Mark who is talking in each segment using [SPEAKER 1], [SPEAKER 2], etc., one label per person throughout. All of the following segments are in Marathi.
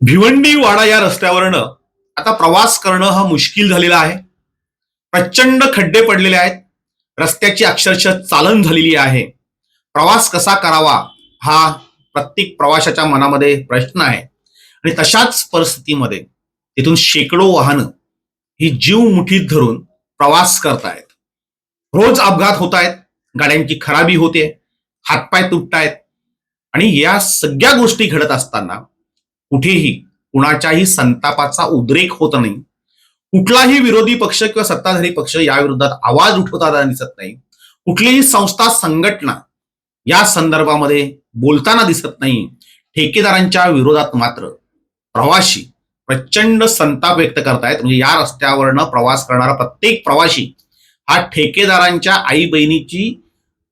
[SPEAKER 1] भिवंडी वाडा या रस्त्यावरनं आता प्रवास करणं हा मुश्किल झालेला आहे. प्रचंड खड्डे पडलेले आहेत. रस्त्याची अक्षरशः चालन झालेली आहे. प्रवास कसा करावा हा प्रत्येक प्रवाशाच्या मनामध्ये प्रश्न आहे. आणि तशाच परिस्थितीमध्ये तिथून शेकडो वाहनं ही जीव मुठीत धरून प्रवास करतायत. रोज अपघात होत आहेत गाड्यांची खराबी होते. हातपाय तुटतायत. आणि या सगळ्या गोष्टी घडत असताना कुठेही कुणाच्याही संतापाचा उद्रेक होत नाही. कुठलाही विरोधी पक्ष किंवा सत्ताधारी पक्ष या विरोधात आवाज उठवताना दिसत नाही. कुठलीही संस्था संघटना या संदर्भामध्ये बोलताना दिसत नाही. ठेकेदारांच्या विरोधात मात्र प्रवाशी प्रचंड संताप व्यक्त करतायत. म्हणजे या रस्त्यावरनं प्रवास करणारा प्रत्येक प्रवाशी हा ठेकेदारांच्या आई बहिणीची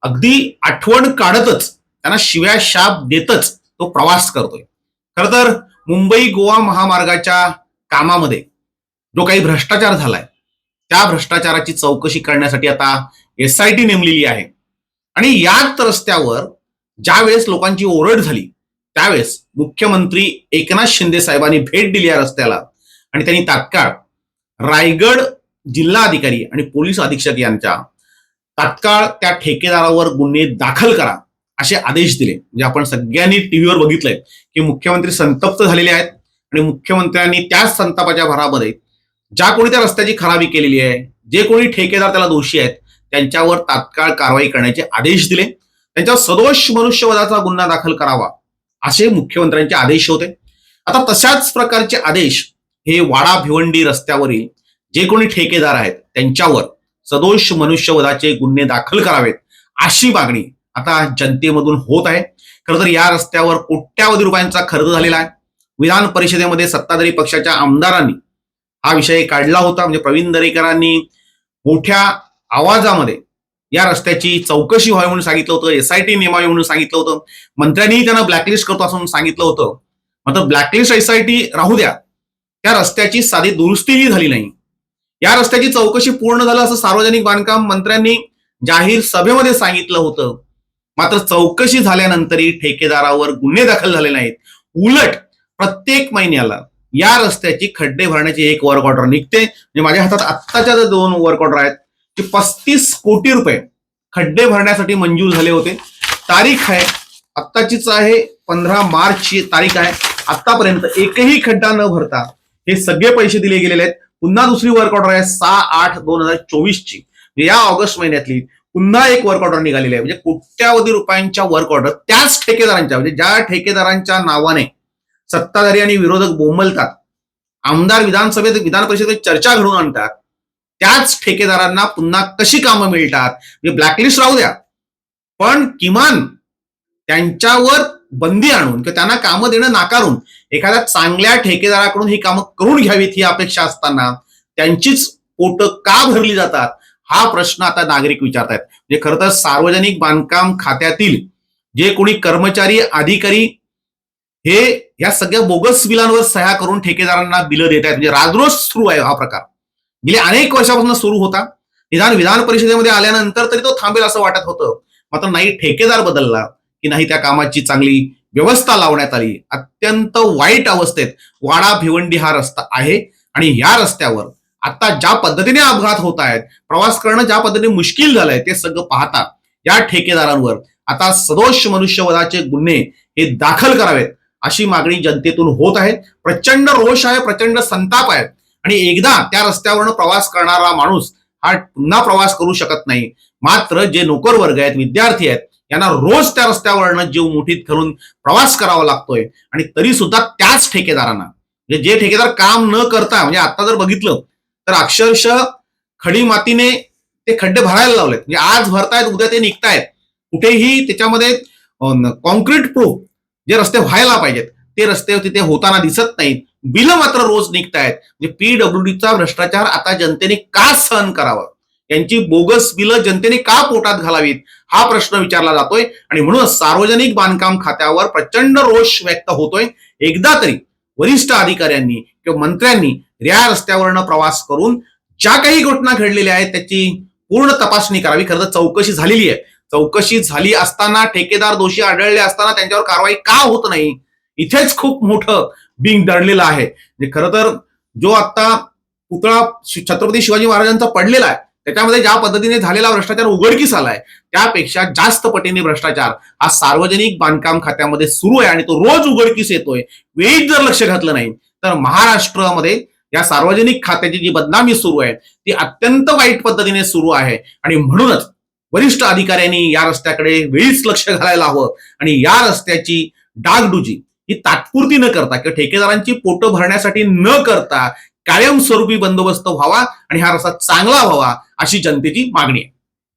[SPEAKER 1] अगदी आठवण काढतच त्यांना शिव्या शाप देतच तो प्रवास करतोय. खर तर मुंबई गोवा महामार्गाच्या कामामध्ये जो काही भ्रष्टाचार झालाय त्या भ्रष्टाचाराची चौकशी करण्यासाठी आता एस आय टी नेमलेली आहे. आणि याच रस्त्यावर ज्यावेळेस लोकांची ओरड झाली त्यावेळेस मुख्यमंत्री एकनाथ शिंदे साहेबांनी भेट दिली या रस्त्याला. आणि त्यांनी तात्काळ रायगड जिल्हा अधिकारी आणि पोलीस अधीक्षक यांच्या तात्काळ त्या ठेकेदारावर गुन्हे दाखल करा. असे आदेश दिले. म्हणजे आपण सगळ्यांनी टीव्हीवर बघितलंय की मुख्यमंत्री संतप्त झालेले आहेत आणि मुख्यमंत्र्यांनी त्याच संतापाच्या भरामध्ये ज्या कोणी त्या रस्त्याची खराबी केलेली आहे जे कोणी ठेकेदार त्याला दोषी आहेत त्यांच्यावर तात्काळ कारवाई करण्याचे आदेश दिले. त्यांच्यावर सदोष मनुष्यवधाचा गुन्हा दाखल करावा असे मुख्यमंत्र्यांचे आदेश होते. आता तशाच प्रकारचे आदेश हे वाडा भिवंडी रस्त्यावरील जे कोणी ठेकेदार आहेत त्यांच्यावर सदोष मनुष्यवधाचे गुन्हे दाखल करावेत अशी मागणी आता जनतेमधून होत आहे. खरं तर या रस्त्यावर कोट्यावधी रुपयांचा खर्च झालेला आहे. विधान परिषदेमध्ये सत्ताधारी पक्षाच्या आमदारांनी हा विषय काढला होता. म्हणजे प्रवीण दरेकरांनी मोठ्या आवाजामध्ये या रस्त्याची चौकशी व्हावी म्हणून सांगितलं होतं. एसआयटी नेमावी म्हणून सांगितलं होतं. मंत्र्यांनी त्यांना ब्लॅकलिस्ट करतो असं सांगितलं होतं. मात्र ब्लॅकलिस्ट एसआयटी राहू द्या. त्या रस्त्याची साधी दुरुस्तीही झाली नाही. या रस्त्याची चौकशी पूर्ण झालं असं सार्वजनिक बांधकाम मंत्र्यांनी जाहीर सभेमध्ये सांगितलं होतं. मात्र चौकशी झाल्यानंतरही ठेकेदारावर गुन्हे दाखल झाले नाहीत. उलट प्रत्येक महिन्याला या रस्त्याची खड्डे भरण्याची एक वर्क ऑर्डर निघते. म्हणजे माझ्या हातात आत्ताच्या ज्या दोन वर्क ऑर्डर आहेत की पस्तीस कोटी रुपये खड्डे भरण्यासाठी मंजूर झाले होते. तारीख आहे आत्ताचीच आहे पंधरा मार्चची तारीख आहे. आतापर्यंत एकही खड्डा न भरता हे सगळे पैसे दिले गेलेले आहेत. पुन्हा दुसरी वर्क ऑर्डर आहे सहा आठ दोन हजार चोवीस ची म्हणजे या ऑगस्ट महिन्यातली पुन्हा एक वर्क ऑर्डर निघालेली आहे. म्हणजे कोट्यावधी रुपयांच्या वर्क ऑर्डर त्याच ठेकेदारांच्या म्हणजे ज्या ठेकेदारांच्या नावाने सत्ताधारी आणि विरोधक बोंबलतात आमदार विधानसभेत विधान परिषदेत चर्चा घडवून आणतात त्याच ठेकेदारांना पुन्हा कशी कामं मिळतात? म्हणजे ब्लॅकलिस्ट राहू द्या. पण किमान त्यांच्यावर बंदी आणून किंवा त्यांना कामं देणं नाकारून एखाद्या चांगल्या ठेकेदाराकडून ही कामं करून घ्यावीत ही अपेक्षा असताना त्यांचीच पोटं का भरली जातात? हा प्रश्न आता नागरिक विचारतायत. म्हणजे खरं तर सार्वजनिक बांधकाम खात्यातील जे कोणी कर्मचारी अधिकारी हे या सगळ्या बोगस बिलांवर सह्या करून ठेकेदारांना बिलं देत आहेत. म्हणजे राजरोज सुरू आहे हा प्रकार. गेले अनेक वर्षापासून सुरू होता. निदान विधान परिषदेमध्ये आल्यानंतर तरी तो थांबेल असं वाटत होतं. मात्र नाही ठेकेदार बदलला की नाही त्या कामाची चांगली व्यवस्था लावण्यात आली. अत्यंत वाईट अवस्थेत वाडा भिवंडी हा रस्ता आहे. आणि या रस्त्यावर आता ज्या पद्धतीने अपघात होत आहेत प्रवास करणं ज्या पद्धतीने मुश्किल झालंय ते सगळं पाहता या ठेकेदारांवर. आता सदोष मनुष्यवधाचे गुन्हे हे दाखल करावेत अशी मागणी जनतेतून होत आहे. प्रचंड रोष आहे प्रचंड संताप आहे. आणि एकदा त्या रस्त्यावरनं प्रवास करणारा माणूस हा पुन्हा प्रवास करू शकत नाही. मात्र जे नोकर वर्ग आहेत विद्यार्थी आहेत यांना रोज त्या रस्त्यावरनं जीव मुठीत घालून प्रवास करावा लागतोय. आणि तरी सुद्धा त्याच ठेकेदारांना म्हणजे जे ठेकेदार काम न करता म्हणजे आता जर बघितलं तर अक्षरशः खडी मातीने ते खड्डे भरायला लावलेत. म्हणजे आज भरतायत उद्या ते निघतायत. कुठेही त्याच्यामध्ये कॉन्क्रीट प्रूफ जे रस्ते व्हायला पाहिजेत ते रस्ते तिथे होताना दिसत नाहीत. बिलं मात्र रोज निघतायत. म्हणजे पीडब्ल्यूडीचा भ्रष्टाचार आता जनतेने का सहन करावा? यांची बोगस बिलं जनतेने का पोटात घालावीत? हा प्रश्न विचारला जातोय. आणि म्हणून सार्वजनिक बांधकाम खात्यावर प्रचंड रोष व्यक्त होतोय. एकदा तरी वरिष्ठ अधिकाऱ्यांनी किंवा मंत्र्यांनी या रस्त्यावरनं प्रवास करून ज्या काही घटना घडलेल्या आहेत त्याची पूर्ण तपासणी करावी. खरं तर चौकशी झालेली आहे. चौकशी झाली असताना ठेकेदार दोषी आढळले असताना त्यांच्यावर कारवाई का होत नाही? इथेच खूप मोठं बिंग दडलेलं आहे. म्हणजे खरं तर जो आता पुतळा छत्रपती शिवाजी महाराजांचा पडलेला आहे त्याच्यामध्ये ज्या पद्धतीने झालेला भ्रष्टाचार उघडकीस आलाय त्यापेक्षा जास्त पटीने भ्रष्टाचार हा सार्वजनिक बांधकाम खात्यामध्ये सुरू आहे आणि तो रोज उघडकीस येतोय. वेळीच जर लक्ष घातलं नाही तर महाराष्ट्रामध्ये या सार्वजनिक खात्याची जी बदनामी सुरू आहे ती अत्यंत वाईट पद्धतीने सुरू आहे. आणि म्हणूनच वरिष्ठ अधिकाऱ्यांनी या रस्त्याकडे वेळीच लक्ष घालायला हवं. आणि या रस्त्याची डागडुजी ही तात्पुरती न करता किंवा ठेकेदारांची पोटं भरण्यासाठी न करता कायमस्वरूपी बंदोबस्त व्हावा आणि हा रस्ता चांगला व्हावा अशी जनतेची मागणी आहे.